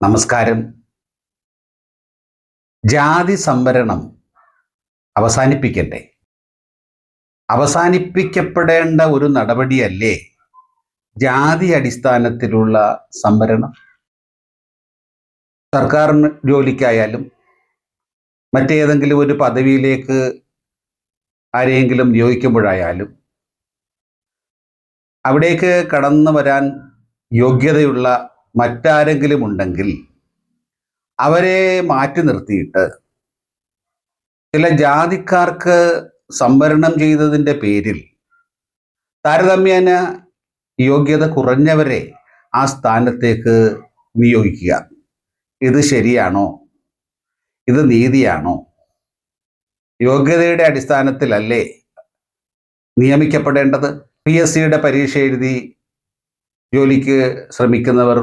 നമസ്കാരം. ജാതി സംവരണം അവസാനിപ്പിക്കണ്ടേ? അവസാനിപ്പിക്കപ്പെടേണ്ട ഒരു നടപടിയല്ലേ ജാതി അടിസ്ഥാനത്തിലുള്ള സംവരണം? സർക്കാർ ജോലിക്കായാലും മറ്റേതെങ്കിലും ഒരു പദവിയിലേക്ക് ആരെയെങ്കിലും നിയോഗിക്കുമ്പോഴായാലും അവിടേക്ക് കടന്നു വരാൻ യോഗ്യതയുള്ള മറ്റാരെങ്കിലും ഉണ്ടെങ്കിൽ അവരെ മാറ്റി നിർത്തിയിട്ട് ചില ജാതിക്കാർക്ക് സംവരണം ചെയ്തതിന്റെ പേരിൽ താരതമ്യേന യോഗ്യത കുറഞ്ഞവരെ ആ സ്ഥാനത്തേക്ക് നിയോഗിക്കുക ഇത് ശരിയാണോ? ഇത് നീതിയാണോ? യോഗ്യതയുടെ അടിസ്ഥാനത്തിലല്ലേ നിയമിക്കപ്പെടേണ്ടത്? പി എസ് സിയുടെ പരീക്ഷ എഴുതി ജോലിക്ക് ശ്രമിക്കുന്നവർ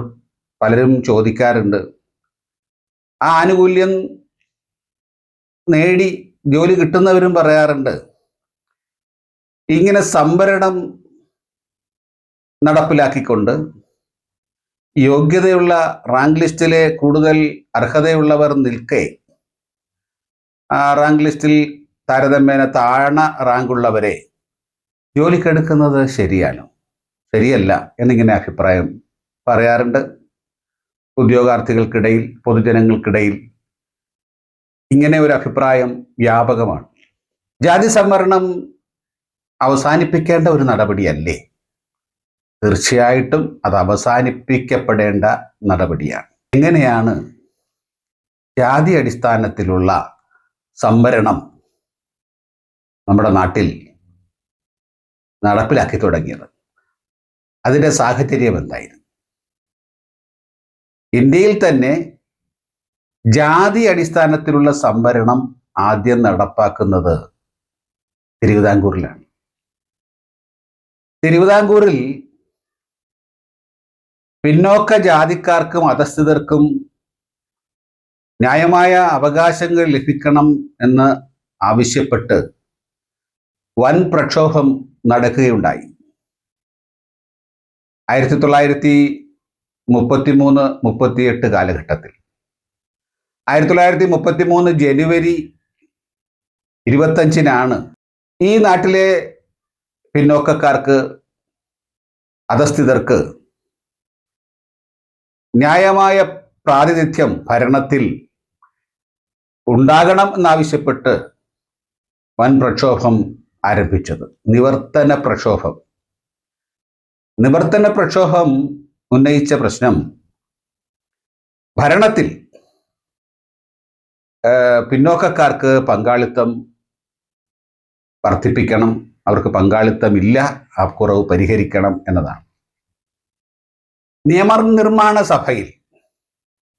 പലരും ചോദിക്കാറുണ്ട്. ആ ആനുകൂല്യം നേടി ജോലി കിട്ടുന്നവരും പറയാറുണ്ട്. ഇങ്ങനെ സംവരണം നടപ്പിലാക്കിക്കൊണ്ട് യോഗ്യതയുള്ള റാങ്ക് ലിസ്റ്റിലെ കൂടുതൽ അർഹതയുള്ളവർ നിൽക്കെ ആ റാങ്ക് ലിസ്റ്റിൽ താരതമ്യേന താഴ്ന്ന റാങ്കുള്ളവരെ ജോലിക്കെടുക്കുന്നത് ശരിയാണോ? ശരിയല്ല എന്നിങ്ങനെ അഭിപ്രായം പറയാറുണ്ട്. ഉദ്യോഗാർത്ഥികൾക്കിടയിൽ പൊതുജനങ്ങൾക്കിടയിൽ ഇങ്ങനെ ഒരു അഭിപ്രായം വ്യാപകമാണ്. ജാതി സംവരണം അവസാനിപ്പിക്കേണ്ട ഒരു നടപടിയല്ലേ? തീർച്ചയായിട്ടും അത് അവസാനിപ്പിക്കപ്പെടേണ്ട നടപടിയാണ്. എങ്ങനെയാണ് ജാതി അടിസ്ഥാനത്തിലുള്ള സംവരണം നമ്മുടെ നാട്ടിൽ നടപ്പിലാക്കി തുടങ്ങിയത്? അതിന്റെ സാഹചര്യം എന്തായിരുന്നു? ഇന്ത്യയിൽ തന്നെ ജാതി അടിസ്ഥാനത്തിലുള്ള സംവരണം ആദ്യം നടപ്പാക്കുന്നത് തിരുവിതാംകൂറിലാണ്. തിരുവിതാംകൂറിൽ പിന്നോക്ക ജാതിക്കാർക്കും അധസ്ഥിതർക്കും ന്യായമായ അവകാശങ്ങൾ ലഭിക്കണം എന്ന് ആവശ്യപ്പെട്ട് വൻ പ്രക്ഷോഭം നടക്കുകയുണ്ടായി. ആയിരത്തി തൊള്ളായിരത്തി മുപ്പത്തി മൂന്ന് മുപ്പത്തിയെട്ട് കാലഘട്ടത്തിൽ. ആയിരത്തി തൊള്ളായിരത്തി മുപ്പത്തി മൂന്ന് ജനുവരി ഇരുപത്തഞ്ചിനാണ് ഈ നാട്ടിലെ പിന്നോക്കക്കാർക്ക് അധസ്ഥിതർക്ക് ന്യായമായ പ്രാതിനിധ്യം ഭരണത്തിൽ ഉണ്ടാകണം എന്നാവശ്യപ്പെട്ട് വൻ പ്രക്ഷോഭം ആരംഭിച്ചത്. നിവർത്തന പ്രക്ഷോഭം. നിവർത്തന പ്രക്ഷോഭം ഉന്നയിച്ച പ്രശ്നം. ഭരണത്തിൽ പിന്നോക്കക്കാർക്ക് പങ്കാളിത്തം വർദ്ധിപ്പിക്കണം. അവർക്ക് പങ്കാളിത്തമില്ല ആ കുറവ് പരിഹരിക്കണം എന്നതാണ്. നിയമനിർമ്മാണ സഭയിൽ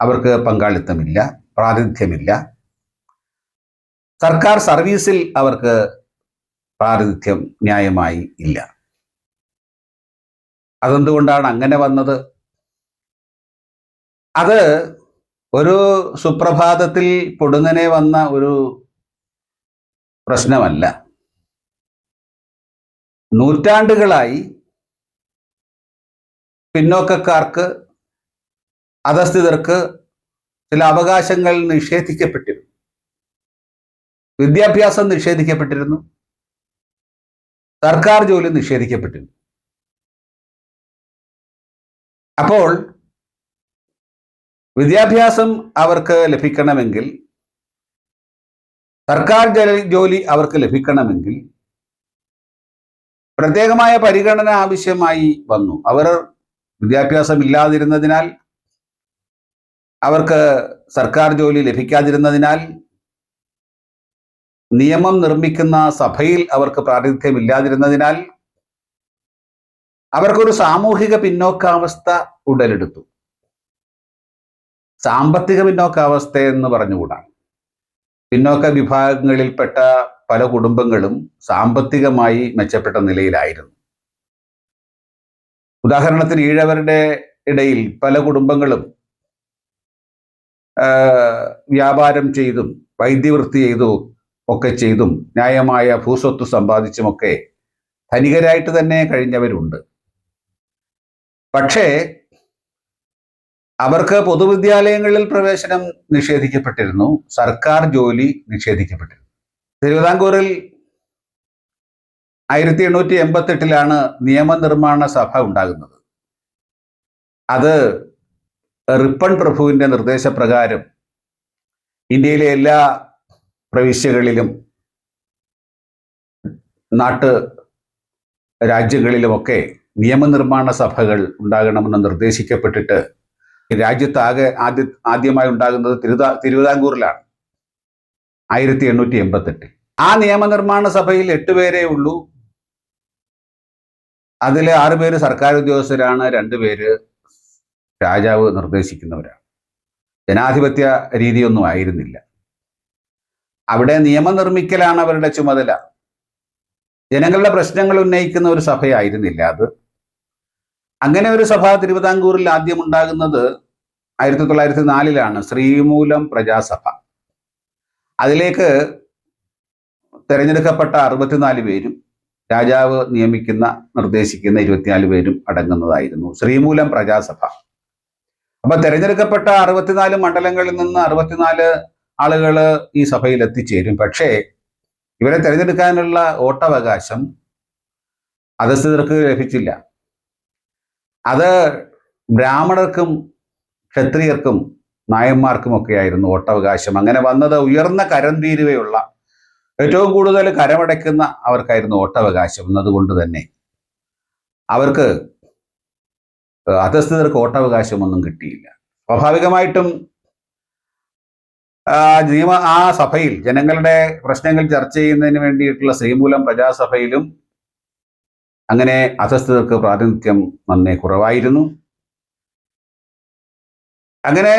അവർക്ക് പങ്കാളിത്തമില്ല പ്രാതിനിധ്യമില്ല. സർക്കാർ സർവീസിൽ അവർക്ക് പ്രാതിനിധ്യം ന്യായമായി ഇല്ല. അതെന്തുകൊണ്ടാണ് അങ്ങനെ വന്നത്? അത് ഒരു സുപ്രഭാതത്തിൽ പൊടുന്നനെ വന്ന ഒരു പ്രശ്നമല്ല. നൂറ്റാണ്ടുകളായി പിന്നോക്കക്കാർക്ക് അധസ്ഥിതർക്ക് ചില അവകാശങ്ങൾ നിഷേധിക്കപ്പെട്ടിരുന്നു. വിദ്യാഭ്യാസം നിഷേധിക്കപ്പെട്ടിരുന്നു. സർക്കാർ ജോലി നിഷേധിക്കപ്പെട്ടിരുന്നു. അപ്പോൾ വിദ്യാഭ്യാസം അവർക്ക് ലഭിക്കണമെങ്കിൽ സർക്കാർ ജോലി അവർക്ക് ലഭിക്കണമെങ്കിൽ പ്രത്യേകമായ പരിഗണന ആവശ്യമായി വന്നു. അവർ വിദ്യാഭ്യാസം ഇല്ലാതിരുന്നതിനാൽ അവർക്ക് സർക്കാർ ജോലി ലഭിക്കാതിരുന്നതിനാൽ നിയമം നിർമ്മിക്കുന്ന സഭയിൽ അവർക്ക് പ്രാതിനിധ്യം ഇല്ലാതിരുന്നതിനാൽ അവർക്കൊരു സാമൂഹിക പിന്നോക്കാവസ്ഥ ഉടലെടുത്തു. സാമ്പത്തിക പിന്നോക്കാവസ്ഥ എന്ന് പറഞ്ഞുകൂടാ. പിന്നോക്ക വിഭാഗങ്ങളിൽപ്പെട്ട പല കുടുംബങ്ങളും സാമ്പത്തികമായി മെച്ചപ്പെട്ട നിലയിലായിരുന്നു. ഉദാഹരണത്തിന് ഈഴവരുടെ ഇടയിൽ പല കുടുംബങ്ങളും വ്യാപാരം ചെയ്തും വൈദ്യവൃത്തി ചെയ്തും ഒക്കെ ചെയ്തും ന്യായമായ ഭൂസ്വത്ത് സമ്പാദിച്ചുമൊക്കെ ധനികരായിട്ട് തന്നെ കഴിഞ്ഞവരുണ്ട്. പക്ഷേ അവർക്ക് പൊതുവിദ്യാലയങ്ങളിൽ പ്രവേശനം നിഷേധിക്കപ്പെട്ടിരുന്നു. സർക്കാർ ജോലി നിഷേധിക്കപ്പെട്ടിരുന്നു. തിരുവിതാംകൂറിൽ ആയിരത്തി എണ്ണൂറ്റി എൺപത്തെട്ടിലാണ് നിയമനിർമ്മാണ സഭ ഉണ്ടാകുന്നത്. അത് റിപ്പൺ പ്രഭുവിന്റെ നിർദ്ദേശപ്രകാരം ഇന്ത്യയിലെ എല്ലാ പ്രവിശ്യകളിലും നാട്ടു രാജ്യങ്ങളിലുമൊക്കെ നിയമനിർമ്മാണ സഭകൾ ഉണ്ടാകണമെന്ന് നിർദ്ദേശിക്കപ്പെട്ടിട്ട് രാജ്യത്താകെ ആദ്യ ആദ്യമായി ഉണ്ടാകുന്നത് തിരുതാ തിരുവിതാംകൂറിലാണ്. ആയിരത്തി എണ്ണൂറ്റി എൺപത്തെട്ട്. ആ നിയമനിർമ്മാണ സഭയിൽ എട്ട് പേരേ ഉള്ളൂ. അതിൽ ആറുപേര് സർക്കാർ ഉദ്യോഗസ്ഥരാണ് രണ്ടുപേര് രാജാവ് നിർദ്ദേശിക്കുന്നവരാണ്. ജനാധിപത്യ രീതിയൊന്നും ആയിരുന്നില്ല. അവിടെ നിയമം നിർമ്മിക്കലാണ് അവരുടെ ചുമതല. ജനങ്ങളുടെ പ്രശ്നങ്ങൾ ഉന്നയിക്കുന്ന ഒരു സഭയായിരുന്നില്ല അത്. അങ്ങനെ ഒരു സഭ തിരുവിതാംകൂറിൽ ആദ്യം ഉണ്ടാകുന്നത് ആയിരത്തി തൊള്ളായിരത്തി നാലിലാണ് ശ്രീമൂലം പ്രജാസഭ. അതിലേക്ക് തിരഞ്ഞെടുക്കപ്പെട്ട അറുപത്തിനാല് പേരും രാജാവ് നിയമിക്കുന്ന നിർദ്ദേശിക്കുന്ന ഇരുപത്തിനാല് പേരും അടങ്ങുന്നതായിരുന്നു ശ്രീമൂലം പ്രജാസഭ. അപ്പൊ തിരഞ്ഞെടുക്കപ്പെട്ട അറുപത്തിനാല് മണ്ഡലങ്ങളിൽ നിന്ന് അറുപത്തിനാല് ആളുകൾ ഈ സഭയിൽ എത്തിച്ചേരും. പക്ഷേ ഇവരെ തിരഞ്ഞെടുക്കാനുള്ള ഓട്ടവകാശം അധസ്ഥിതർക്ക് ലഭിച്ചില്ല. അത് ബ്രാഹ്മണർക്കും ക്ഷത്രിയർക്കും ഒക്കെയായിരുന്നു ഓട്ടവകാശം അങ്ങനെ വന്നത് ഉയർന്ന കരം തീരുവയുള്ള ഏറ്റവും കൂടുതൽ കരമടയ്ക്കുന്ന അവർക്കായിരുന്നു ഓട്ടവകാശം എന്നതുകൊണ്ട് തന്നെ. അവർക്ക് അധസ്ഥിതർക്ക് ഓട്ടവകാശമൊന്നും കിട്ടിയില്ല. സ്വാഭാവികമായിട്ടും നിയമ ആ സഭയിൽ ജനങ്ങളുടെ പ്രശ്നങ്ങൾ ചർച്ച ചെയ്യുന്നതിന് വേണ്ടിയിട്ടുള്ള ശ്രീമൂലം പ്രജാസഭയിലും അങ്ങനെ അസ്വസ്ഥതകൾക്ക് പ്രാതിനിധ്യം നന്നേ കുറവായിരുന്നു. അങ്ങനെ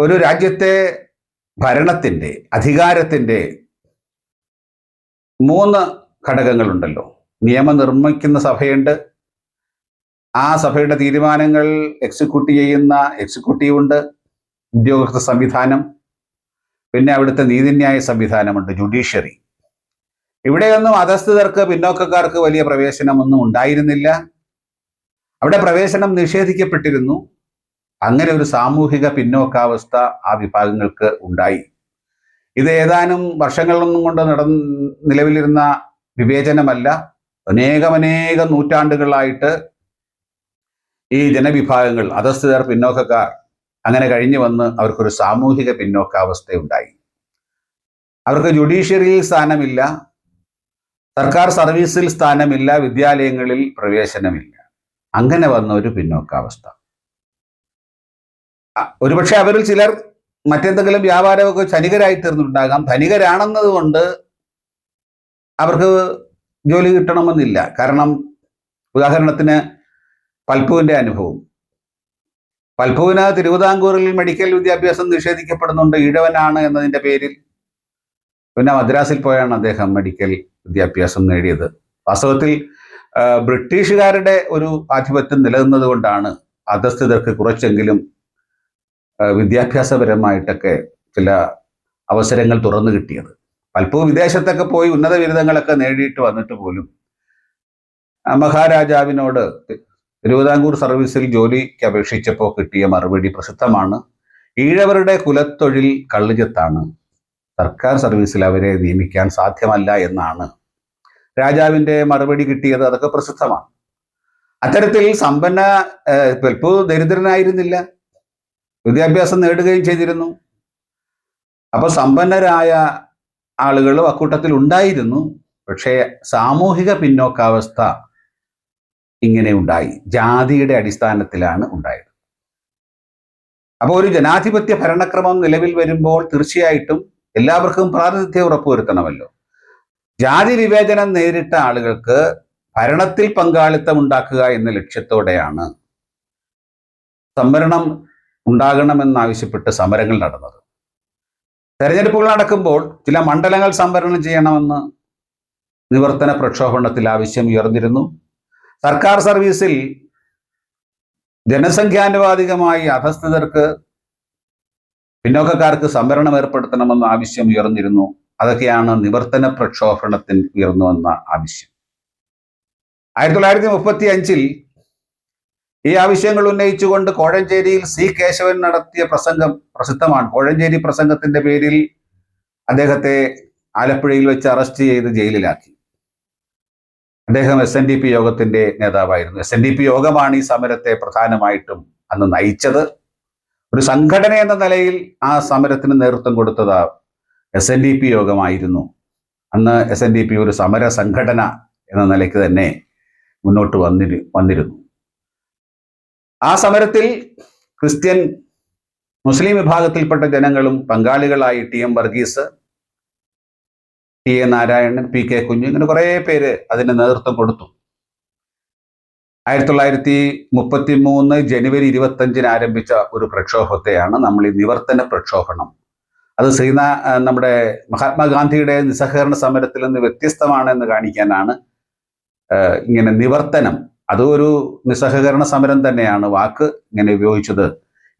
ഒരു രാജ്യത്തെ ഭരണത്തിന്റെ അധികാരത്തിന്റെ മൂന്ന് ഘടകങ്ങളുണ്ടല്ലോ. നിയമം നിർമ്മിക്കുന്ന സഭയുണ്ട്. ആ സഭയുടെ തീരുമാനങ്ങൾ എക്സിക്യൂട്ട് ചെയ്യുന്ന എക്സിക്യൂട്ടീവ് ഉണ്ട്. ഉദ്യോഗസ്ഥ സംവിധാനം. പിന്നെ അവിടുത്തെ നീതിന്യായ സംവിധാനമുണ്ട് ജുഡീഷ്യറി ഇവിടെയൊന്നും അധസ്ഥിതർക്ക് പിന്നോക്കക്കാർക്ക് വലിയ പ്രവേശനമൊന്നും ഉണ്ടായിരുന്നില്ല. അവിടെ പ്രവേശനം നിഷേധിക്കപ്പെട്ടിരുന്നു. അങ്ങനെ ഒരു സാമൂഹിക പിന്നോക്കാവസ്ഥ ആ വിഭാഗങ്ങൾക്ക് ഉണ്ടായി. ഇത് ഏതാനും വർഷങ്ങളൊന്നും കൊണ്ട് നട നിലവിലിരുന്ന വിവേചനമല്ല. അനേകമനേകം നൂറ്റാണ്ടുകളായിട്ട് ഈ ജനവിഭാഗങ്ങൾ അധസ്ഥിതർ പിന്നോക്കക്കാർ അങ്ങനെ കഴിഞ്ഞു വന്ന് അവർക്കൊരു സാമൂഹിക പിന്നോക്കാവസ്ഥയുണ്ടായി. അവർക്ക് ജുഡീഷ്യറിയിൽ സ്ഥാനമില്ല. സർക്കാർ സർവീസിൽ സ്ഥാനമില്ല വിദ്യാലയങ്ങളിൽ പ്രവേശനമില്ല. അങ്ങനെ വന്ന ഒരു പിന്നോക്കാവസ്ഥ. ഒരുപക്ഷെ അവരിൽ ചിലർ മറ്റെന്തെങ്കിലും വ്യാപാരമൊക്കെ ധനികരായി തീർന്നിട്ടുണ്ടാകാം. ധനികരാണെന്നതുകൊണ്ട് അവർക്ക് ജോലി കിട്ടണമെന്നില്ല. കാരണം ഉദാഹരണത്തിന് പൽപ്പുവിന്റെ അനുഭവം. പൽപ്പുവിന് തിരുവിതാംകൂറിൽ മെഡിക്കൽ വിദ്യാഭ്യാസം നിഷേധിക്കപ്പെടുന്നുണ്ട്. ഈഴവനാണ് എന്നതിന്റെ പേരിൽ പിന്നെ മദ്രാസിൽ പോയാണ് അദ്ദേഹം മെഡിക്കൽ വിദ്യാഭ്യാസം നേടിയത്. വാസ്തവത്തിൽ ബ്രിട്ടീഷുകാരുടെ ഒരു ആധിപത്യം നിലനിന്നത് കൊണ്ടാണ് അധസ്ഥിതർക്ക് കുറച്ചെങ്കിലും വിദ്യാഭ്യാസപരമായിട്ടൊക്കെ ചില അവസരങ്ങൾ തുറന്നു കിട്ടിയത്. പലപ്പോഴും വിദേശത്തൊക്കെ പോയി ഉന്നത ബിരുദങ്ങളൊക്കെ നേടിയിട്ട് വന്നിട്ട് പോലും മഹാരാജാവിനോട് തിരുവിതാംകൂർ സർവീസിൽ ജോലിക്ക് അപേക്ഷിച്ചപ്പോൾ കിട്ടിയ മറുപടി പ്രസിദ്ധമാണ്. ഈഴവരുടെ കുലത്തൊഴിൽ കള്ളുചത്താണ്. സർക്കാർ സർവീസിൽ അവരെ നിയമിക്കാൻ സാധ്യമല്ല എന്നാണ്. രാജാവിന്റെ മറുപടി കിട്ടിയത് അതൊക്കെ പ്രസിദ്ധമാണ്. അത്തരത്തിൽ സമ്പന്ന പലപ്പോ ദരിദ്രനായിരുന്നില്ല. വിദ്യാഭ്യാസം നേടുകയും ചെയ്തിരുന്നു. അപ്പോൾ സമ്പന്നരായ ആളുകളും അക്കൂട്ടത്തിൽ ഉണ്ടായിരുന്നു. പക്ഷേ സാമൂഹിക പിന്നോക്കാവസ്ഥ ഇങ്ങനെ ഉണ്ടായി. ജാതിയുടെ അടിസ്ഥാനത്തിലാണ് ഉണ്ടായത്. അപ്പോൾ ഒരു ജനാധിപത്യ ഭരണക്രമം നിലവിൽ വരുമ്പോൾ തീർച്ചയായിട്ടും എല്ലാവർക്കും പ്രാതിനിധ്യം ഉറപ്പുവരുത്തണമല്ലോ. ജാതി വിവേചനം നേരിട്ട ആളുകൾക്ക് ഭരണത്തിൽ പങ്കാളിത്തം ഉണ്ടാക്കുക എന്ന ലക്ഷ്യത്തോടെയാണ് സംവരണം ഉണ്ടാകണമെന്നാവശ്യപ്പെട്ട് സമരങ്ങൾ നടന്നത്. തെരഞ്ഞെടുപ്പുകൾ നടക്കുമ്പോൾ ചില മണ്ഡലങ്ങൾ സംവരണം ചെയ്യണമെന്ന് നിവർത്തന പ്രക്ഷോഭണത്തിൽ ആവശ്യം ഉയർന്നിരുന്നു. സർക്കാർ സർവീസിൽ ജനസംഖ്യാനുപാതികമായി അധസ്ഥിതർക്ക് പിന്നോക്കക്കാർക്ക് സംവരണം ഏർപ്പെടുത്തണമെന്ന ആവശ്യം ഉയർന്നിരുന്നു. അതൊക്കെയാണ് നിവർത്തന പ്രക്ഷോഭണത്തിൽ ഉയർന്നു വന്ന ആവശ്യം. ആയിരത്തി തൊള്ളായിരത്തി മുപ്പത്തി അഞ്ചിൽ ഈ ആവശ്യങ്ങൾ ഉന്നയിച്ചുകൊണ്ട് കോഴഞ്ചേരിയിൽ സി കേശവൻ നടത്തിയ പ്രസംഗം പ്രസിദ്ധമാണ്. കോഴഞ്ചേരി പ്രസംഗത്തിന്റെ പേരിൽ അദ്ദേഹത്തെ ആലപ്പുഴയിൽ വെച്ച് അറസ്റ്റ് ചെയ്ത് ജയിലിലാക്കി. അദ്ദേഹം എസ് എൻ ഡി പി യോഗത്തിന്റെ നേതാവായിരുന്നു. എസ് എൻ ഡി പി യോഗമാണ് ഈ സമരത്തെ പ്രധാനമായിട്ടും അന്ന് നയിച്ചത്. ഒരു സംഘടന എന്ന നിലയിൽ ആ സമരത്തിന് നേതൃത്വം കൊടുത്തത് എസ് എൻ ഡി പി യോഗമായിരുന്നു. അന്ന് എസ് എൻ ഡി പി ഒരു സമര സംഘടന എന്ന നിലയ്ക്ക് തന്നെ മുന്നോട്ട് വന്നിരു വന്നിരുന്നു. ആ സമരത്തിൽ ക്രിസ്ത്യൻ മുസ്ലിം വിഭാഗത്തിൽപ്പെട്ട ജനങ്ങളും പങ്കാളികളായി T M Varghese T A Narayanan P K Kunju ഇങ്ങനെ കുറേ പേര് അതിന് നേതൃത്വം കൊടുത്തു. ആയിരത്തി തൊള്ളായിരത്തി മുപ്പത്തി മൂന്ന് ജനുവരി ഇരുപത്തഞ്ചിന് ആരംഭിച്ച ഒരു പ്രക്ഷോഭത്തെയാണ് നമ്മൾ ഈ നിവർത്തന പ്രക്ഷോഭണം. അത് ശ്രീനാ നമ്മുടെ മഹാത്മാഗാന്ധിയുടെ നിസ്സഹകരണ സമരത്തിൽ നിന്ന് വ്യത്യസ്തമാണെന്ന് കാണിക്കാനാണ് ഇങ്ങനെ നിവർത്തനം. അതും ഒരു നിസ്സഹകരണ സമരം തന്നെയാണ്. വാക്ക് ഇങ്ങനെ ഉപയോഗിച്ചത്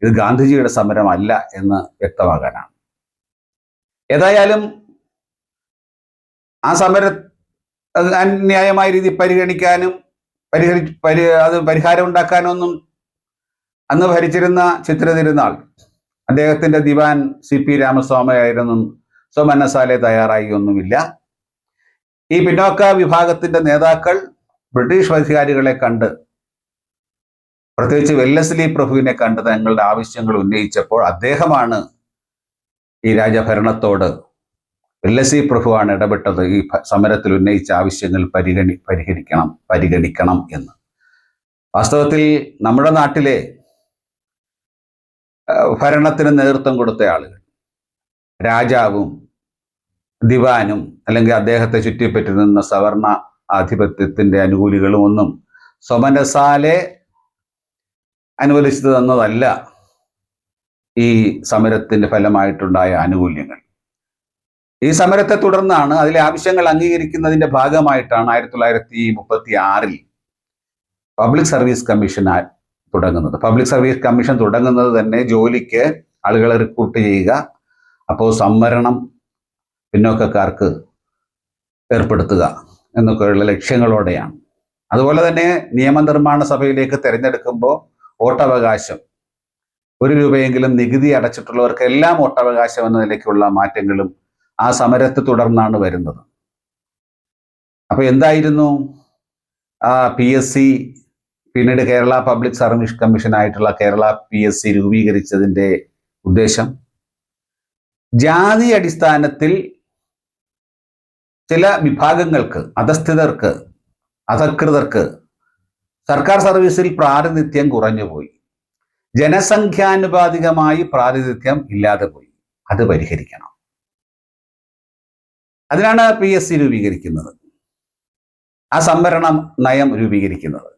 ഇത് ഗാന്ധിജിയുടെ സമരമല്ല എന്ന് വ്യക്തമാകാനാണ്. ഏതായാലും ആ സമര ന്യായമായ രീതി പരിഗണിക്കാനും പരിഹരി പരി അത് പരിഹാരം ഉണ്ടാക്കാനൊന്നും അന്ന് ഭരിച്ചിരുന്ന ചിത്ര തിരുനാൾ അദ്ദേഹത്തിന്റെ ദിവാൻ സി പി രാമസ്വാമിയായിരുന്നു സ്വമനസാലെ തയ്യാറായി ഒന്നുമില്ല. ഈ പിന്നോക്ക വിഭാഗത്തിന്റെ നേതാക്കൾ ബ്രിട്ടീഷ് അധികാരികളെ കണ്ട് പ്രത്യേകിച്ച് വെല്ലസ്ലി പ്രഭുവിനെ കണ്ട് തങ്ങളുടെ ആവശ്യങ്ങൾ ഉന്നയിച്ചപ്പോൾ അദ്ദേഹമാണ് ഈ രാജഭരണത്തോട് വെല്ലസി പ്രഭുവാണ് ഇടപെട്ടത് ഈ സമരത്തിൽ ഉന്നയിച്ച ആവശ്യങ്ങൾ പരിഗണി പരിഹരിക്കണം പരിഗണിക്കണം എന്ന്. വാസ്തവത്തിൽ നമ്മുടെ നാട്ടിലെ ഭരണത്തിന് നേതൃത്വം കൊടുത്ത ആളുകൾ രാജാവും ദിവാനും അല്ലെങ്കിൽ അദ്ദേഹത്തെ ചുറ്റിപ്പറ്റി നിന്ന സവർണ ആധിപത്യത്തിന്റെ അനുകൂലികളും ഒന്നും സ്വമനസാലെ അനുവദിച്ചു തന്നതല്ല ഈ സമരത്തിന്റെ ഫലമായിട്ടുണ്ടായ ആനുകൂല്യങ്ങൾ. ഈ സമരത്തെ തുടർന്നാണ് അതിലെ ആവശ്യങ്ങൾ അംഗീകരിക്കുന്നതിന്റെ ഭാഗമായിട്ടാണ് ആയിരത്തി തൊള്ളായിരത്തി മുപ്പത്തി ആറിൽ പബ്ലിക് സർവീസ് കമ്മീഷൻ തുടങ്ങുന്നത്. പബ്ലിക് സർവീസ് കമ്മീഷൻ തുടങ്ങുന്നത് തന്നെ ജോലിക്ക് ആളുകളെ റിക്രൂട്ട് ചെയ്യുക അപ്പോൾ സംവരണം പിന്നോക്കക്കാർക്ക് ഏർപ്പെടുത്തുക എന്നൊക്കെയുള്ള ലക്ഷ്യങ്ങളോടെയാണ്. അതുപോലെ തന്നെ നിയമനിർമ്മാണ സഭയിലേക്ക് തിരഞ്ഞെടുക്കുമ്പോൾ വോട്ടവകാശം. ഒരു രൂപയെങ്കിലും നികുതി അടച്ചിട്ടുള്ളവർക്ക് എല്ലാം വോട്ടവകാശം എന്ന നിലയ്ക്കുള്ള മാറ്റങ്ങളും ആ സമരത്തെ തുടർന്നാണ് വരുന്നത്. അപ്പോൾ എന്തായിരുന്നു? ആ പി എസ് സി പിന്നീട് കേരള പബ്ലിക് സർവീസ് കമ്മീഷൻ ആയിട്ടുള്ള കേരള പി എസ് സി രൂപീകരിച്ചതിന്റെ ഉദ്ദേശം. ജാതി അടിസ്ഥാനത്തിൽ ചില വിഭാഗങ്ങൾക്ക് അധസ്ഥിതർക്ക് അധകൃതർക്ക് സർക്കാർ സർവീസിൽ പ്രാതിനിധ്യം കുറഞ്ഞുപോയി ജനസംഖ്യാനുപാതികമായി പ്രാതിനിധ്യം ഇല്ലാതെ പോയി. അത് പരിഹരിക്കണം. അതിനാണ് പി എസ് സി രൂപീകരിക്കുന്നത്. ആ സംവരണ നയം രൂപീകരിക്കുന്നത്.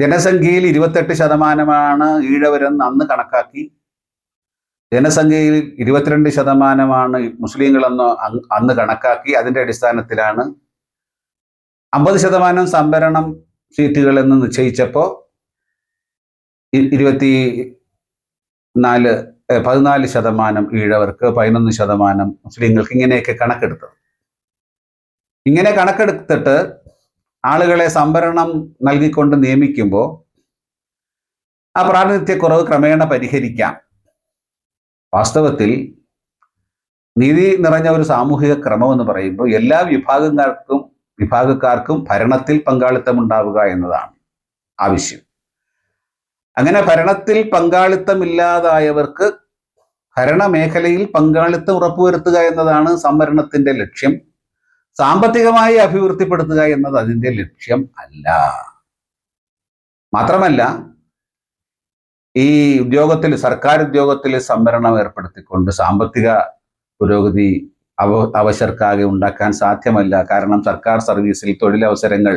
ജനസംഖ്യയിൽ ഇരുപത്തെട്ട് ശതമാനമാണ് ഈഴവരെന്ന് അന്ന് കണക്കാക്കി. ജനസംഖ്യയിൽ ഇരുപത്തിരണ്ട് ശതമാനമാണ് മുസ്ലിങ്ങളെന്ന് അന്ന് കണക്കാക്കി. അതിന്റെ അടിസ്ഥാനത്തിലാണ് അമ്പത് ശതമാനം സംവരണം സീറ്റുകൾ എന്ന് നിശ്ചയിച്ചപ്പോൾ ഇരുപത്തി നാല് പതിനാല് ശതമാനം ഈഴവർക്ക് പതിനൊന്ന് ശതമാനം മുസ്ലിങ്ങൾക്ക് ഇങ്ങനെയൊക്കെ കണക്കെടുത്തത്. ഇങ്ങനെ കണക്കെടുത്തിട്ട് ആളുകളെ സംവരണം നൽകിക്കൊണ്ട് നിയമിക്കുമ്പോൾ ആ പ്രാതിനിധ്യക്കുറവ് ക്രമേണ പരിഹരിക്കാം. വാസ്തവത്തിൽ നീതി നിറഞ്ഞ ഒരു സാമൂഹിക ക്രമം എന്ന് പറയുമ്പോൾ എല്ലാ വിഭാഗങ്ങൾക്കും വിഭാഗക്കാർക്കും ഭരണത്തിൽ പങ്കാളിത്തം ഉണ്ടാവുക എന്നതാണ് ആവശ്യം. അങ്ങനെ ഭരണത്തിൽ പങ്കാളിത്തമില്ലാതായവർക്ക് ഭരണമേഖലയിൽ പങ്കാളിത്തം ഉറപ്പുവരുത്തുക എന്നതാണ് സംവരണത്തിന്റെ ലക്ഷ്യം. സാമ്പത്തികമായി അഭിവൃദ്ധിപ്പെടുത്തുക എന്നത് അതിന്റെ ലക്ഷ്യം അല്ല. മാത്രമല്ല ഈ ഉദ്യോഗത്തിൽ സർക്കാർ ഉദ്യോഗത്തിൽ സംവരണം ഏർപ്പെടുത്തിക്കൊണ്ട് സാമ്പത്തിക പുരോഗതി അവ അവശർക്കാകെ ഉണ്ടാക്കാൻ സാധ്യമല്ല. കാരണം സർക്കാർ സർവീസിൽ തൊഴിലവസരങ്ങൾ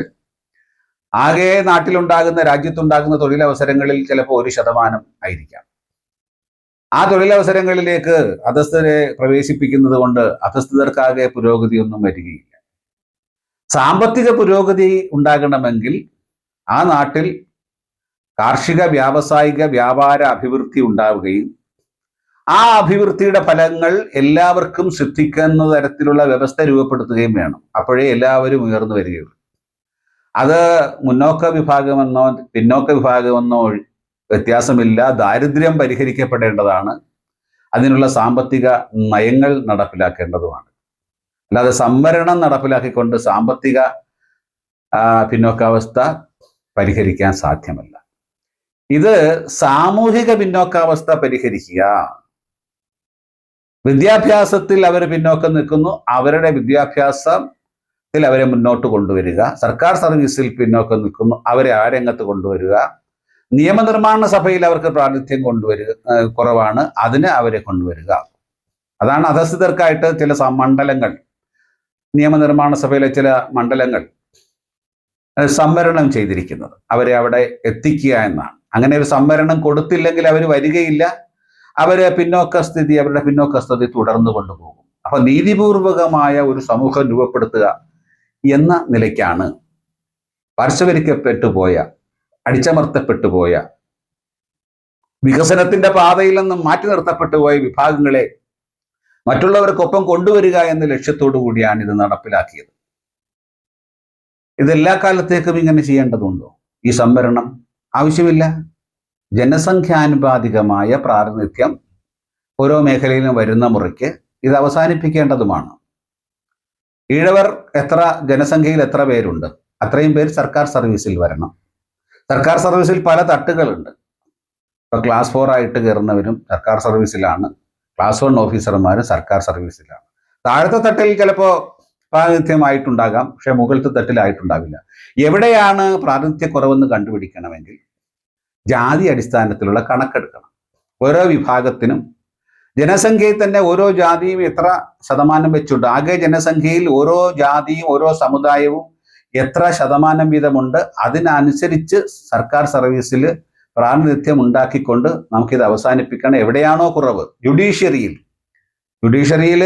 ആകെ നാട്ടിലുണ്ടാകുന്ന രാജ്യത്തുണ്ടാകുന്ന തൊഴിലവസരങ്ങളിൽ ചിലപ്പോൾ ഒരു ശതമാനം ആയിരിക്കാം. ആ തൊഴിലവസരങ്ങളിലേക്ക് അധസ്ഥരെ പ്രവേശിപ്പിക്കുന്നത് കൊണ്ട് അധസ്ഥിതർക്കാകെ പുരോഗതിയൊന്നും വരികയില്ല. സാമ്പത്തിക പുരോഗതി ഉണ്ടാകണമെങ്കിൽ ആ നാട്ടിൽ കാർഷിക വ്യാവസായിക വ്യാപാര അഭിവൃദ്ധി ഉണ്ടാവുകയും ആ അഭിവൃദ്ധിയുടെ ഫലങ്ങൾ എല്ലാവർക്കും സിദ്ധിക്കുന്ന തരത്തിലുള്ള വ്യവസ്ഥ രൂപപ്പെടുത്തുകയും വേണം. അപ്പോഴേ എല്ലാവരും ഉയർന്നു വരികയുള്ളൂ. അത് മുന്നോക്ക വിഭാഗമെന്നോ പിന്നോക്ക വിഭാഗമെന്നോ വ്യത്യാസമില്ല. ദാരിദ്ര്യം പരിഹരിക്കപ്പെടേണ്ടതാണ്. അതിനുള്ള സാമ്പത്തിക നയങ്ങൾ നടപ്പിലാക്കേണ്ടതുമാണ്. അല്ലാതെ സംവരണം നടപ്പിലാക്കിക്കൊണ്ട് സാമ്പത്തിക പിന്നോക്കാവസ്ഥ പരിഹരിക്കാൻ സാധ്യമല്ല. ഇത് സാമൂഹിക പിന്നോക്കാവസ്ഥ പരിഹരിക്കുക. വിദ്യാഭ്യാസത്തിൽ അവർ പിന്നോക്കം നിൽക്കുന്നു. അവരുടെ വിദ്യാഭ്യാസത്തിൽ അവരെ മുന്നോട്ട് കൊണ്ടുവരിക. സർക്കാർ സർവീസിൽ പിന്നോക്കം നിൽക്കുന്നു. അവരെ ആ രംഗത്ത് കൊണ്ടുവരിക. നിയമനിർമ്മാണ സഭയിൽ അവർക്ക് പ്രാതിനിധ്യം കൊണ്ടുവരിക കുറവാണ്. അതിന് അവരെ കൊണ്ടുവരിക. അതാണ് അധസ്ഥിതർക്കായിട്ട് ചില മണ്ഡലങ്ങൾ. നിയമനിർമ്മാണ സഭയിലെ ചില മണ്ഡലങ്ങൾ സംവരണം ചെയ്തിരിക്കുന്നത്. അവരെ അവിടെ എത്തിക്കുക എന്നാണ്. അങ്ങനെ ഒരു സംവരണം കൊടുത്തില്ലെങ്കിൽ അവർ വരികയില്ല. അവരെ പിന്നോക്ക സ്ഥിതി അവരുടെ പിന്നോക്ക സ്ഥിതി തുടർന്നു കൊണ്ടുപോകും. അപ്പൊ നീതിപൂർവകമായ ഒരു സമൂഹം രൂപപ്പെടുത്തുക എന്ന നിലയ്ക്കാണ് പാർശ്വവരിക്കപ്പെട്ടു പോയ അടിച്ചമർത്തപ്പെട്ടു പോയ വികസനത്തിന്റെ പാതയിൽ നിന്നും മാറ്റി നിർത്തപ്പെട്ടു പോയ വിഭാഗങ്ങളെ മറ്റുള്ളവർക്കൊപ്പം കൊണ്ടുവരിക എന്ന ലക്ഷ്യത്തോടു കൂടിയാണ് ഇത് നടപ്പിലാക്കിയത്. ഇതെല്ലാ കാലത്തേക്കും ഇങ്ങനെ ചെയ്യേണ്ടതുണ്ടോ? ഈ സംവരണം ആവശ്യമില്ല. ജനസംഖ്യാനുപാതികമായ പ്രാതിനിധ്യം ഓരോ മേഖലയിലും വരുന്ന മുറയ്ക്ക് ഇത് അവസാനിപ്പിക്കേണ്ടതുമാണ്. ഈഴവർ എത്ര ജനസംഖ്യയിൽ എത്ര പേരുണ്ട്? അത്രയും പേര് സർക്കാർ സർവീസിൽ വരണം. സർക്കാർ സർവീസിൽ പല തട്ടുകളുണ്ട്. ഇപ്പൊ ക്ലാസ് ഫോർ ആയിട്ട് കയറുന്നവരും സർക്കാർ സർവീസിലാണ്. ക്ലാസ് വൺ ഓഫീസർമാരും സർക്കാർ സർവീസിലാണ്. താഴത്തെ തട്ടിൽ ചിലപ്പോൾ പ്രാതിനിധ്യമായിട്ടുണ്ടാകാം പക്ഷേ മുകളിലത്തെ തട്ടിലായിട്ടുണ്ടാവില്ല. എവിടെയാണ് പ്രാതിനിധ്യക്കുറവെന്ന് കണ്ടുപിടിക്കണമെങ്കിൽ ജാതി അടിസ്ഥാനത്തിലുള്ള കണക്കെടുക്കണം. ഓരോ വിഭാഗത്തിനും ജനസംഖ്യയിൽ തന്നെ ഓരോ ജാതിയും എത്ര ശതമാനം വെച്ചുണ്ട്? ആകെ ജനസംഖ്യയിൽ ഓരോ ജാതിയും ഓരോ സമുദായവും എത്ര ശതമാനം വീതമുണ്ട്? അതിനനുസരിച്ച് സർക്കാർ സർവീസിൽ പ്രാതിനിധ്യം ഉണ്ടാക്കിക്കൊണ്ട് നമുക്കിത് അവസാനിപ്പിക്കണം. എവിടെയാണോ കുറവ്? ജുഡീഷ്യറിയിൽ. ജുഡീഷ്യറിയിൽ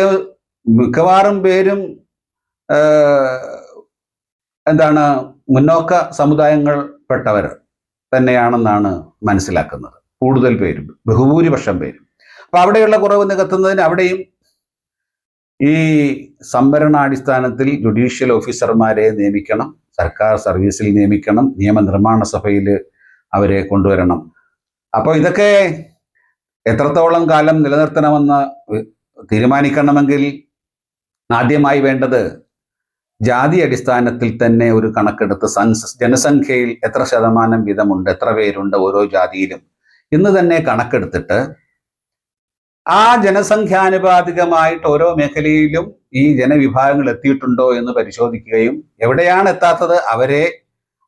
മിക്കവാറും പേരും എന്താണ് മുന്നോക്ക സമുദായങ്ങൾ പെട്ടവർ തന്നെയാണെന്നാണ് മനസ്സിലാക്കുന്നത്. കൂടുതൽ പേരും ബഹുഭൂരിപക്ഷം പേരും. അപ്പൊ അവിടെയുള്ള കുറവ് നികത്തുന്നതിന് അവിടെയും ഈ സംവരണാടിസ്ഥാനത്തിൽ ജുഡീഷ്യൽ ഓഫീസർമാരെ നിയമിക്കണം സർക്കാർ സർവീസിൽ നിയമിക്കണം നിയമനിർമ്മാണ സഭയിൽ അവരെ കൊണ്ടുവരണം. അപ്പോൾ ഇതൊക്കെ എത്രത്തോളം കാലം നിലനിർത്തണമെന്ന് തീരുമാനിക്കണമെങ്കിൽ ആദ്യമായി വേണ്ടത് ജാതി അടിസ്ഥാനത്തിൽ തന്നെ ഒരു കണക്കെടുത്ത് സൻസസ് ജനസംഖ്യയിൽ എത്ര ശതമാനം വീതമുണ്ട് എത്ര പേരുണ്ട് ഓരോ ജാതിയിലും. ഇന്ന് തന്നെ കണക്കെടുത്തിട്ട് ആ ജനസംഖ്യാനുപാതികമായിട്ട് ഓരോ മേഖലയിലും ഈ ജനവിഭാഗങ്ങൾ എത്തിയിട്ടുണ്ടോ എന്ന് പരിശോധിക്കുകയും എവിടെയാണ് എത്താത്തത് അവരെ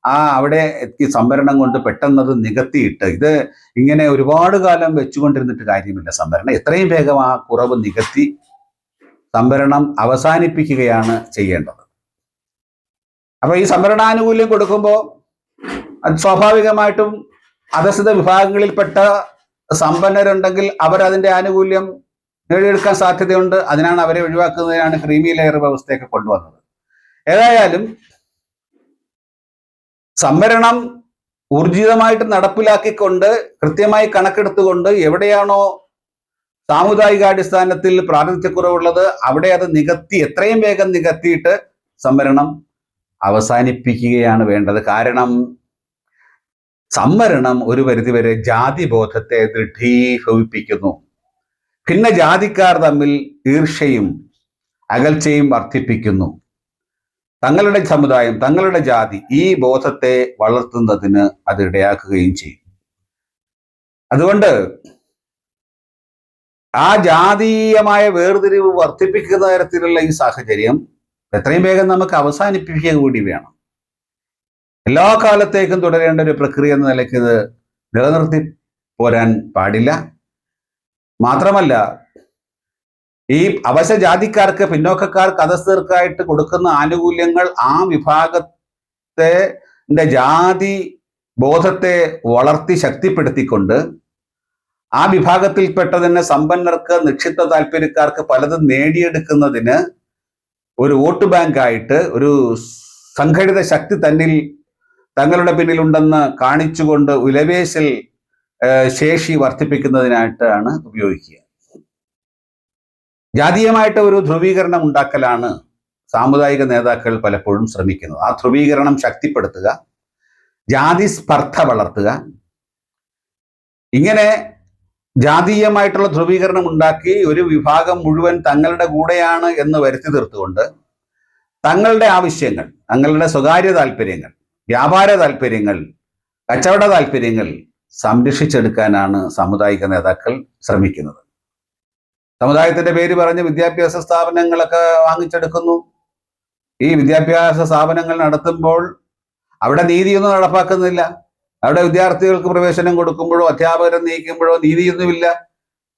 ആ അവിടെ എത്തി സംവരണം കൊണ്ട് പെട്ടെന്നത് നികത്തിയിട്ട് ഇത് ഇങ്ങനെ ഒരുപാട് കാലം വെച്ചുകൊണ്ടിരുന്നിട്ട് കാര്യമില്ല. സംവരണം എത്രയും വേഗം ആ കുറവ് നികത്തി സംവരണം അവസാനിപ്പിക്കുകയാണ് ചെയ്യേണ്ടത്. അപ്പൊ ഈ സംവരണാനുകൂല്യം കൊടുക്കുമ്പോൾ സ്വാഭാവികമായിട്ടും അധസ്ഥിത വിഭാഗങ്ങളിൽപ്പെട്ട സമ്പന്നരുണ്ടെങ്കിൽ അവർ അതിന്റെ ആനുകൂല്യം നേടിയെടുക്കാൻ സാധ്യതയുണ്ട്. അതിനാണ് അവരെ ഒഴിവാക്കുന്നതിനാണ് ക്രീമി ലെയർ വ്യവസ്ഥയൊക്കെ കൊണ്ടുവന്നത്. ഏതായാലും സംവരണം ഊർജിതമായിട്ട് നടപ്പിലാക്കിക്കൊണ്ട് കൃത്യമായി കണക്കെടുത്തുകൊണ്ട് എവിടെയാണോ സാമുദായികാടിസ്ഥാനത്തിൽ പ്രാതിനിധ്യക്കുറവുള്ളത് അവിടെ അത് നികത്തി എത്രയും വേഗം നികത്തിയിട്ട് സംവരണം അവസാനിപ്പിക്കുകയാണ് വേണ്ടത്. കാരണം സംവരണം ഒരു പരിധിവരെ ജാതിബോധത്തെ ദൃഢീഭവിപ്പിക്കുന്നു ഭിന്ന ജാതിക്കാർ തമ്മിൽ ഈർഷയും അകൽച്ചയും വർദ്ധിപ്പിക്കുന്നു. തങ്ങളുടെ സമുദായം തങ്ങളുടെ ജാതി ഈ ബോധത്തെ വളർത്തുന്നതിന് അത് ഇടയാക്കുകയും ചെയ്യും. അതുകൊണ്ട് ആ ജാതീയമായ വേർതിരിവ് വർദ്ധിപ്പിക്കുന്ന തരത്തിലുള്ള ഈ സാഹചര്യം എത്രയും വേഗം നമുക്ക് അവസാനിപ്പിക്കുക കൂടി വേണം. എല്ലാ കാലത്തേക്കും തുടരേണ്ട ഒരു പ്രക്രിയ എന്ന നിലയ്ക്ക് ഇത് നിലനിർത്തി പോരാൻ പാടില്ല. മാത്രമല്ല ഈ അവശജാതിക്കാർക്ക് പിന്നോക്കക്കാർക്ക് അധസ്ഥർക്കായിട്ട് കൊടുക്കുന്ന ആനുകൂല്യങ്ങൾ ആ വിഭാഗത്തെ ജാതി ബോധത്തെ വളർത്തി ശക്തിപ്പെടുത്തിക്കൊണ്ട് ആ വിഭാഗത്തിൽപ്പെട്ട തന്നെ സമ്പന്നർക്ക് നിക്ഷിപ്ത താല്പര്യക്കാർക്ക് പലതും നേടിയെടുക്കുന്നതിന് ഒരു വോട്ട് ബാങ്കായിട്ട് ഒരു സംഘടിത ശക്തി തന്നിൽ തങ്ങളുടെ പിന്നിലുണ്ടെന്ന് കാണിച്ചുകൊണ്ട് ഉലവേശൽ ശേഷി വർദ്ധിപ്പിക്കുന്നതിനായിട്ടാണ് ഉപയോഗിക്കുക. ജാതീയമായിട്ട് ഒരു ധ്രുവീകരണം ഉണ്ടാക്കലാണ് സാമുദായിക നേതാക്കൾ പലപ്പോഴും ശ്രമിക്കുന്നത്. ആ ധ്രുവീകരണം ശക്തിപ്പെടുത്തുക ജാതി സ്പർദ്ധ വളർത്തുക. ഇങ്ങനെ ജാതീയമായിട്ടുള്ള ധ്രുവീകരണം ഉണ്ടാക്കി ഒരു വിഭാഗം മുഴുവൻ തങ്ങളുടെ കൂടെയാണ് എന്ന് വരുത്തി തീർത്തുകൊണ്ട് തങ്ങളുടെ ആവശ്യങ്ങൾ തങ്ങളുടെ സ്വകാര്യ താല്പര്യങ്ങൾ വ്യാപാര താല്പര്യങ്ങൾ കച്ചവട താല്പര്യങ്ങൾ സംരക്ഷിച്ചെടുക്കാനാണ് സാമുദായിക നേതാക്കൾ ശ്രമിക്കുന്നത്. സമുദായത്തിന്റെ പേര് പറഞ്ഞ് വിദ്യാഭ്യാസ സ്ഥാപനങ്ങളൊക്കെ വാങ്ങിച്ചെടുക്കുന്നു. ഈ വിദ്യാഭ്യാസ സ്ഥാപനങ്ങൾ നടത്തുമ്പോൾ അവിടെ നീതിയൊന്നും നടപ്പാക്കുന്നില്ല. അവിടെ വിദ്യാർത്ഥികൾക്ക് പ്രവേശനം കൊടുക്കുമ്പോഴോ അധ്യാപകരെ നീക്കുമ്പോഴോ നീതിയൊന്നുമില്ല.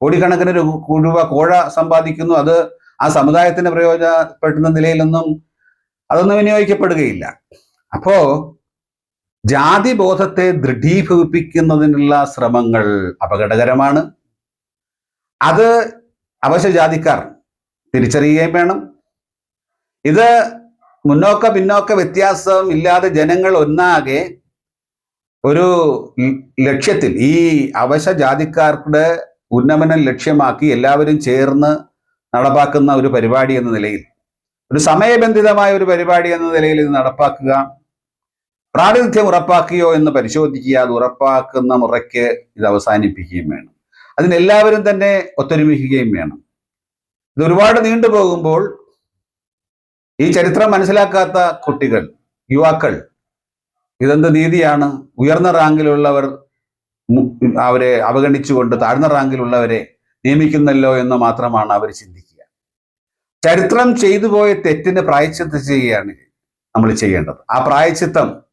കോടിക്കണക്കിന് രൂപ കോഴ സമ്പാദിക്കുന്നു. അത് ആ സമുദായത്തിന് പ്രയോജനപ്പെടുന്ന നിലയിലൊന്നും അതൊന്നും വിനിയോഗിക്കപ്പെടുകയില്ല. അപ്പോ ജാതി ബോധത്തെ ദൃഢീഭവിപ്പിക്കുന്നതിനുള്ള ശ്രമങ്ങൾ അപകടകരമാണ്. അത് അവശ്യ ജാതിക്കാർ തിരിച്ചറിയുകയും വേണം. ഇത് മുന്നോക്ക പിന്നോക്ക വ്യത്യാസം ഇല്ലാതെ ജനങ്ങൾ ഒന്നാകെ ഒരു ലക്ഷ്യത്തിൽ ഈ അവശ ജാതിക്കാരുടെ ഉന്നമനം ലക്ഷ്യമാക്കി എല്ലാവരും ചേർന്ന് നടപ്പാക്കുന്ന ഒരു പരിപാടി എന്ന നിലയിൽ ഒരു സമയബന്ധിതമായ ഒരു പരിപാടി എന്ന നിലയിൽ ഇത് നടപ്പാക്കുക. പ്രാതിനിധ്യം ഉറപ്പാക്കുകയോ എന്ന് പരിശോധിക്കുക അത് ഉറപ്പാക്കുന്ന മുറയ്ക്ക് ഇത് അവസാനിപ്പിക്കുകയും വേണം. അതിനെല്ലാവരും തന്നെ ഒത്തൊരുമിക്കുകയും വേണം. ഇത് ഒരുപാട് നീണ്ടുപോകുമ്പോൾ ഈ ചരിത്രം മനസ്സിലാക്കാത്ത കുട്ടികൾ യുവാക്കൾ ഇതെന്ത് നീതിയാണ്? ഉയർന്ന റാങ്കിലുള്ളവർ അവരെ അവഗണിച്ചുകൊണ്ട് താഴ്ന്ന റാങ്കിലുള്ളവരെ നിയമിക്കുന്നല്ലോ എന്ന് മാത്രമാണ് അവർ ചിന്തിക്കുക. ചരിത്രം ചെയ്തു പോയ തെറ്റിന് പ്രായച്ചിത്തം ചെയ്യുകയാണ് നമ്മൾ ചെയ്യേണ്ടത്. ആ പ്രായച്ചിത്തം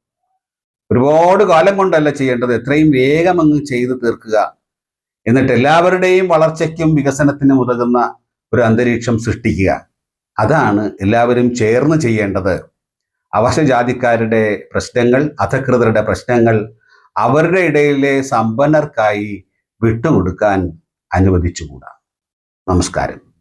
ഒരുപാട് കാലം കൊണ്ടല്ല ചെയ്യേണ്ടത്. എത്രയും വേഗം അങ്ങ് ചെയ്തു തീർക്കുക. എന്നിട്ട് എല്ലാവരുടെയും വളർച്ചയ്ക്കും വികസനത്തിനും ഉതകുന്ന ഒരു അന്തരീക്ഷം സൃഷ്ടിക്കുക. അതാണ് എല്ലാവരും ചേർന്ന് ചെയ്യേണ്ടത്. അവശജാതിക്കാരുടെ പ്രശ്നങ്ങൾ അധകൃതരുടെ പ്രശ്നങ്ങൾ അവരുടെ ഇടയിലെ സമ്പന്നർക്കായി വിട്ടുകൊടുക്കാൻ അനുവദിച്ചുകൂടാ. നമസ്കാരം.